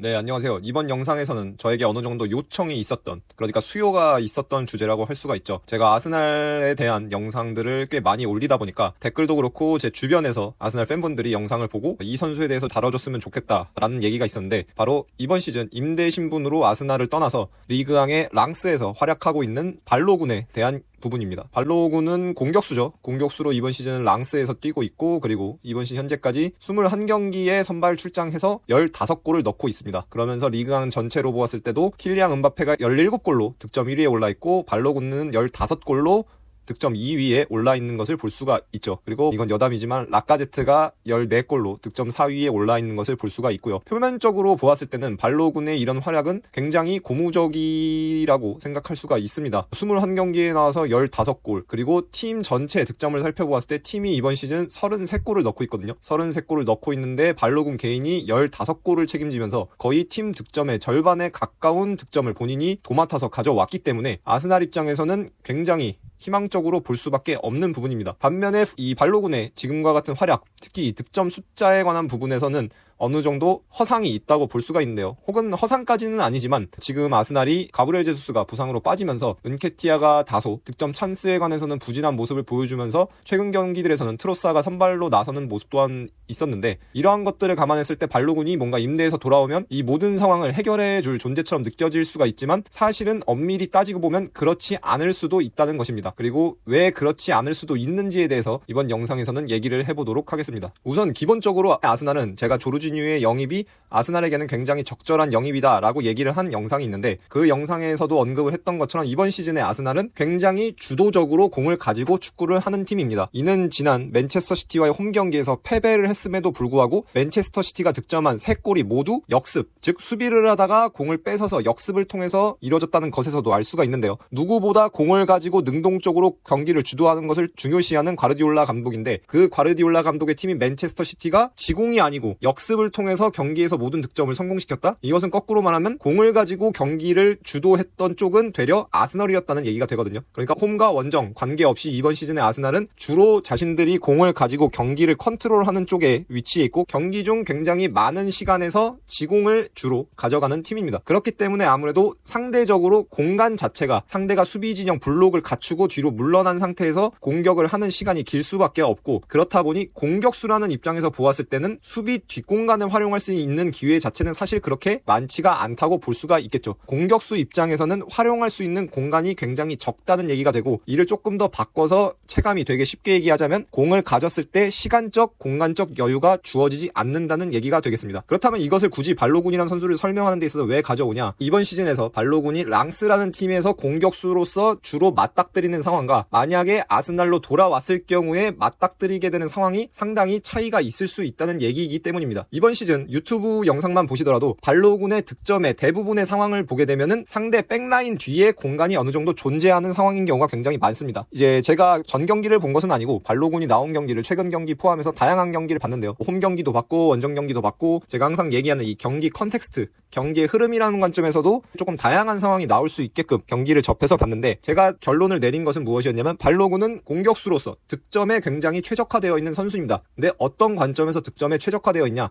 네, 안녕하세요. 이번 영상에서는 저에게 어느 정도 요청이 있었던, 그러니까 수요가 있었던 주제라고 할 수가 있죠. 제가 아스날에 대한 영상들을 꽤 많이 올리다 보니까 댓글도 그렇고 제 주변에서 아스날 팬분들이 영상을 보고 이 선수에 대해서 다뤄줬으면 좋겠다라는 얘기가 있었는데 바로 이번 시즌 임대 신분으로 아스날을 떠나서 리그왕의 랑스에서 활약하고 있는 발로군에 대한 부분입니다. 발로군은 공격수죠. 공격수로 이번 시즌 랑스에서 뛰고 있고 그리고 이번 시즌 현재까지 21경기에 선발 출장해서 15골을 넣고 있습니다. 그러면서 리그왕 전체로 보았을 때도 킬리앙 은바페가 17골로 득점 1위에 올라 있고 발로군은 15골로 득점 2위에 올라 있는 것을 볼 수가 있죠. 그리고 이건 여담이지만 라카제트가 14골로 득점 4위에 올라 있는 것을 볼 수가 있고요. 표면적으로 보았을 때는 발로군의 이런 활약은 굉장히 고무적이라고 생각할 수가 있습니다. 21경기에 나와서 15골 그리고 팀 전체 득점을 살펴보았을 때 팀이 이번 시즌 33골을 넣고 있거든요. 33골을 넣고 있는데 발로군 개인이 15골을 책임지면서 거의 팀 득점의 절반에 가까운 득점을 본인이 도맡아서 가져왔기 때문에 아스날 입장에서는 굉장히 희망적 으로 볼 수밖에 없는 부분입니다. 반면에 이 발로군의 지금과 같은 활약, 특히 이 득점 숫자에 관한 부분에서는 어느 정도 허상이 있다고 볼 수가 있는데요. 혹은 허상까지는 아니지만 지금 아스날이 가브리엘 제수스가 부상으로 빠지면서 은케티아가 다소 득점 찬스에 관해서는 부진한 모습을 보여주면서 최근 경기들에서는 트로사가 선발로 나서는 모습 또한 있었는데 이러한 것들을 감안했을 때 발로군이 뭔가 임대에서 돌아오면 이 모든 상황을 해결해 줄 존재처럼 느껴질 수가 있지만 사실은 엄밀히 따지고 보면 그렇지 않을 수도 있다는 것입니다. 그리고 왜 그렇지 않을 수도 있는지에 대해서 이번 영상에서는 얘기를 해보도록 하겠습니다. 우선 기본적으로 아스날은 제가 조르지 조르지뉴의 영입이 아스날에게는 굉장히 적절한 영입이다라고 얘기를 한 영상이 있는데 그 영상에서도 언급을 했던 것처럼 이번 시즌에 아스날은 굉장히 주도적으로 공을 가지고 축구를 하는 팀입니다. 이는 지난 맨체스터 시티와의 홈 경기에서 패배를 했음에도 불구하고 맨체스터 시티가 득점한 3골이 모두 역습, 즉 수비를 하다가 공을 뺏어서 역습을 통해서 이뤄졌다는 것에서도 알 수가 있는데요. 누구보다 공을 가지고 능동적으로 경기를 주도하는 것을 중요시하는 과르디올라 감독인데 그 과르디올라 감독의 팀인 맨체스터 시티가 지공이 아니고 역습 을 통해서 경기에서 모든 득점을 성공시켰다? 이것은 거꾸로 말하면 공을 가지고 경기를 주도했던 쪽은 되려 아스널이었다는 얘기가 되거든요. 그러니까 홈과 원정 관계없이 이번 시즌에 아스날은 주로 자신들이 공을 가지고 경기를 컨트롤하는 쪽에 위치해 있고 경기 중 굉장히 많은 시간에서 지공을 주로 가져가는 팀입니다. 그렇기 때문에 아무래도 상대적으로 공간 자체가 상대가 수비 진영 블록을 갖추고 뒤로 물러난 상태에서 공격을 하는 시간이 길 수밖에 없고 그렇다 보니 공격수라는 입장에서 보았을 때는 수비 뒷공 간을 활용할 수 있는 기회 자체는 사실 그렇게 많지가 않다고 볼 수가 있겠죠. 공격수 입장에서는 활용할 수 있는 공간이 굉장히 적다는 얘기가 되고 이를 조금 더 바꿔서 체감이 되게 쉽게 얘기하자면 공을 가졌을 때 시간적, 공간적 여유가 주어지지 않는다는 얘기가 되겠습니다. 그렇다면 이것을 굳이 발로군이라는 선수를 설명하는 데 있어서 왜 가져오냐? 이번 시즌에서 발로군이 랑스라는 팀에서 공격수로서 주로 맞닥뜨리는 상황과 만약에 아스날로 돌아왔을 경우에 맞닥뜨리게 되는 상황이 상당히 차이가 있을 수 있다는 얘기이기 때문입니다. 이번 시즌 유튜브 영상만 보시더라도 발로군의 득점의 대부분의 상황을 보게 되면은 상대 백라인 뒤에 공간이 어느 정도 존재하는 상황인 경우가 굉장히 많습니다. 이제 제가 전 경기를 본 것은 아니고 발로군이 나온 경기를 최근 경기 포함해서 다양한 경기를 봤는데요. 홈 경기도 봤고 원정 경기도 봤고 제가 항상 얘기하는 이 경기 컨텍스트, 경기의 흐름이라는 관점에서도 조금 다양한 상황이 나올 수 있게끔 경기를 접해서 봤는데 제가 결론을 내린 것은 무엇이었냐면 발로군은 공격수로서 득점에 굉장히 최적화되어 있는 선수입니다. 근데 어떤 관점에서 득점에 최적화되어 있냐?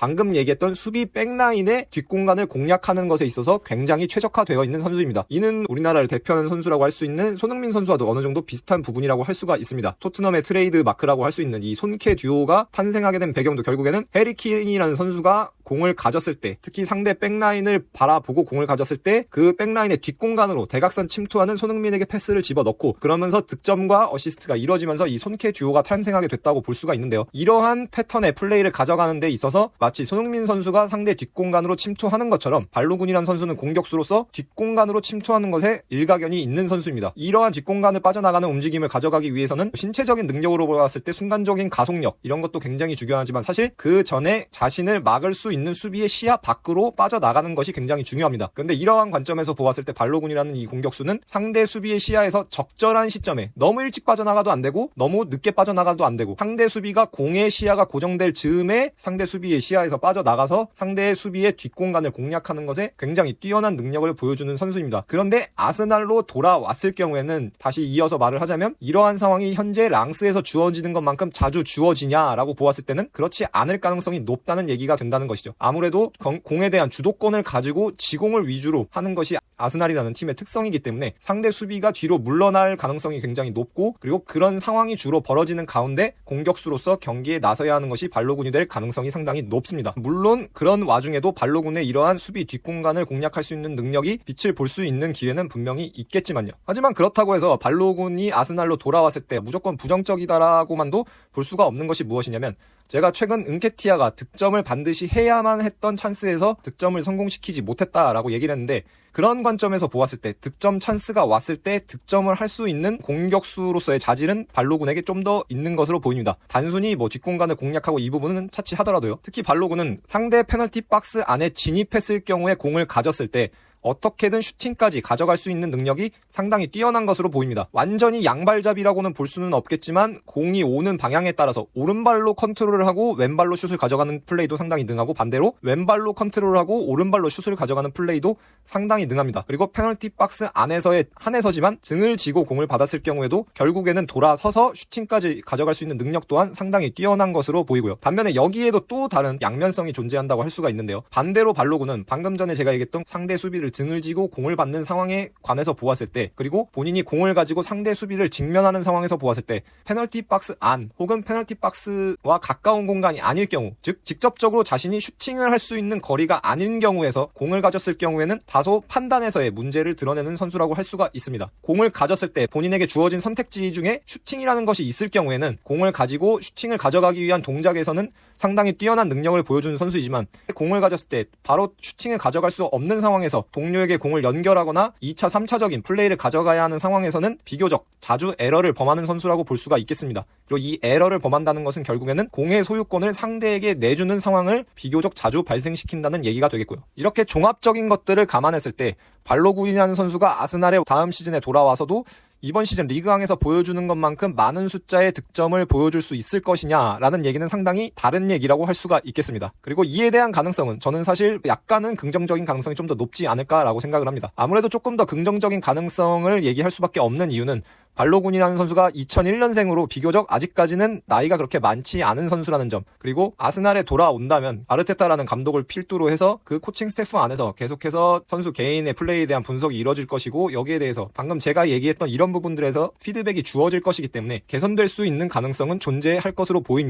방금 얘기했던 수비 백라인의 뒷공간을 공략하는 것에 있어서 굉장히 최적화되어 있는 선수입니다. 이는 우리나라를 대표하는 선수라고 할 수 있는 손흥민 선수와도 어느 정도 비슷한 부분이라고 할 수가 있습니다. 토트넘의 트레이드 마크라고 할 수 있는 이 손케 듀오가 탄생하게 된 배경도 결국에는 해리킨이라는 선수가 공을 가졌을 때 특히 상대 백라인을 바라보고 공을 가졌을 때 그 백라인의 뒷공간으로 대각선 침투하는 손흥민에게 패스를 집어넣고 그러면서 득점과 어시스트가 이뤄지면서 이 손케 듀오가 탄생하게 됐다고 볼 수가 있는데요. 이러한 패턴의 플레이를 가져가는 데 있어서 마치 손흥민 선수가 상대 뒷공간으로 침투하는 것처럼 발로군이란 선수는 공격수로서 뒷공간으로 침투하는 것에 일가견이 있는 선수입니다. 이러한 뒷공간을 빠져나가는 움직임을 가져가기 위해서는 신체적인 능력으로 보았을 때 순간적인 가속력 이런 것도 굉장히 중요하지만 사실 그 전에 자신을 막을 수 있는 수비의 시야 밖으로 빠져나가는 것이 굉장히 중요합니다. 그런데 이러한 관점에서 보았을 때 발로군이라는 이 공격수는 상대 수비의 시야에서 적절한 시점에 너무 일찍 빠져나가도 안 되고 너무 늦게 빠져나가도 안 되고 상대 수비가 공의 시야가 고정될 즈음에 상대 수비의 시 야에서 빠져나가서 상대의 수비의 뒷공간을 공략하는 것에 굉장히 뛰어난 능력을 보여주는 선수입니다. 그런데 아스날로 돌아왔을 경우에는 다시 이어서 말을 하자면 이러한 상황이 현재 랑스에서 주어지는 것만큼 자주 주어지냐라고 보았을 때는 그렇지 않을 가능성이 높다는 얘기가 된다는 것이죠. 아무래도 건- 공에 대한 주도권을 가지고 지공을 위주로 하는 것이 아스날이라는 팀의 특성이기 때문에 상대 수비가 뒤로 물러날 가능성이 굉장히 높고 그리고 그런 상황이 주로 벌어지는 가운데 공격수로서 경기에 나서야 하는 것이 발로군이 될 가능성이 상당히 높 습니다. 물론 그런 와중에도 발로군의 이러한 수비 뒷공간을 공략할 수 있는 능력이 빛을 볼 수 있는 기회는 분명히 있겠지만요. 하지만 그렇다고 해서 발로군이 아스날로 돌아왔을 때 무조건 부정적이다라고만도 볼 수가 없는 것이 무엇이냐면 제가 최근 은케티아가 득점을 반드시 해야만 했던 찬스에서 득점을 성공시키지 못했다라고 얘기를 했는데 그런 관점에서 보았을 때 득점 찬스가 왔을 때 득점을 할 수 있는 공격수로서의 자질은 발로군에게 좀 더 있는 것으로 보입니다. 단순히 뭐 뒷공간을 공략하고 이 부분은 차치하더라도요. 특히 발로군은 상대 페널티 박스 안에 진입했을 경우에 공을 가졌을 때 어떻게든 슈팅까지 가져갈 수 있는 능력이 상당히 뛰어난 것으로 보입니다. 완전히 양발잡이라고는 볼 수는 없겠지만 공이 오는 방향에 따라서 오른발로 컨트롤을 하고 왼발로 슛을 가져가는 플레이도 상당히 능하고 반대로 왼발로 컨트롤을 하고 오른발로 슛을 가져가는 플레이도 상당히 능합니다. 그리고 페널티 박스 안에서의 한에서지만 등을 지고 공을 받았을 경우에도 결국에는 돌아서서 슈팅까지 가져갈 수 있는 능력 또한 상당히 뛰어난 것으로 보이고요. 반면에 여기에도 또 다른 양면성이 존재한다고 할 수가 있는데요. 반대로 발로군은 방금 전에 제가 얘기했던 상대 수비를 등을 지고 공을 받는 상황에 관해서 보았을 때 그리고 본인이 공을 가지고 상대 수비를 직면하는 상황에서 보았을 때 페널티 박스 안 혹은 페널티 박스와 가까운 공간이 아닐 경우 즉 직접적으로 자신이 슈팅을 할 수 있는 거리가 아닌 경우에서 공을 가졌을 경우에는 다소 판단에서의 문제를 드러내는 선수라고 할 수가 있습니다. 공을 가졌을 때 본인에게 주어진 선택지 중에 슈팅이라는 것이 있을 경우에는 공을 가지고 슈팅을 가져가기 위한 동작에서는 상당히 뛰어난 능력을 보여주는 선수이지만 공을 가졌을 때 바로 슈팅을 가져갈 수 없는 상황에서 동료에게 공을 연결하거나 2차, 3차적인 플레이를 가져가야 하는 상황에서는 비교적 자주 에러를 범하는 선수라고 볼 수가 있겠습니다. 그리고 이 에러를 범한다는 것은 결국에는 공의 소유권을 상대에게 내주는 상황을 비교적 자주 발생시킨다는 얘기가 되겠고요. 이렇게 종합적인 것들을 감안했을 때 발로군이라는 선수가 아스날의 다음 시즌에 돌아와서도 이번 시즌 리그왕에서 보여주는 것만큼 많은 숫자의 득점을 보여줄 수 있을 것이냐라는 얘기는 상당히 다른 얘기라고 할 수가 있겠습니다. 그리고 이에 대한 가능성은 저는 사실 약간은 긍정적인 가능성이 좀 더 높지 않을까라고 생각을 합니다. 아무래도 조금 더 긍정적인 가능성을 얘기할 수밖에 없는 이유는 발로군이라는 선수가 2001년생으로 비교적 아직까지는 나이가 그렇게 많지 않은 선수라는 점 그리고 아스날에 돌아온다면 아르테타라는 감독을 필두로 해서 그 코칭 스태프 안에서 계속해서 선수 개인의 플레이에 대한 분석이 이뤄질 것이고 여기에 대해서 방금 제가 얘기했던 이런 부분들에서 피드백이 주어질 것이기 때문에 개선될 수 있는 가능성은 존재할 것으로 보입니다.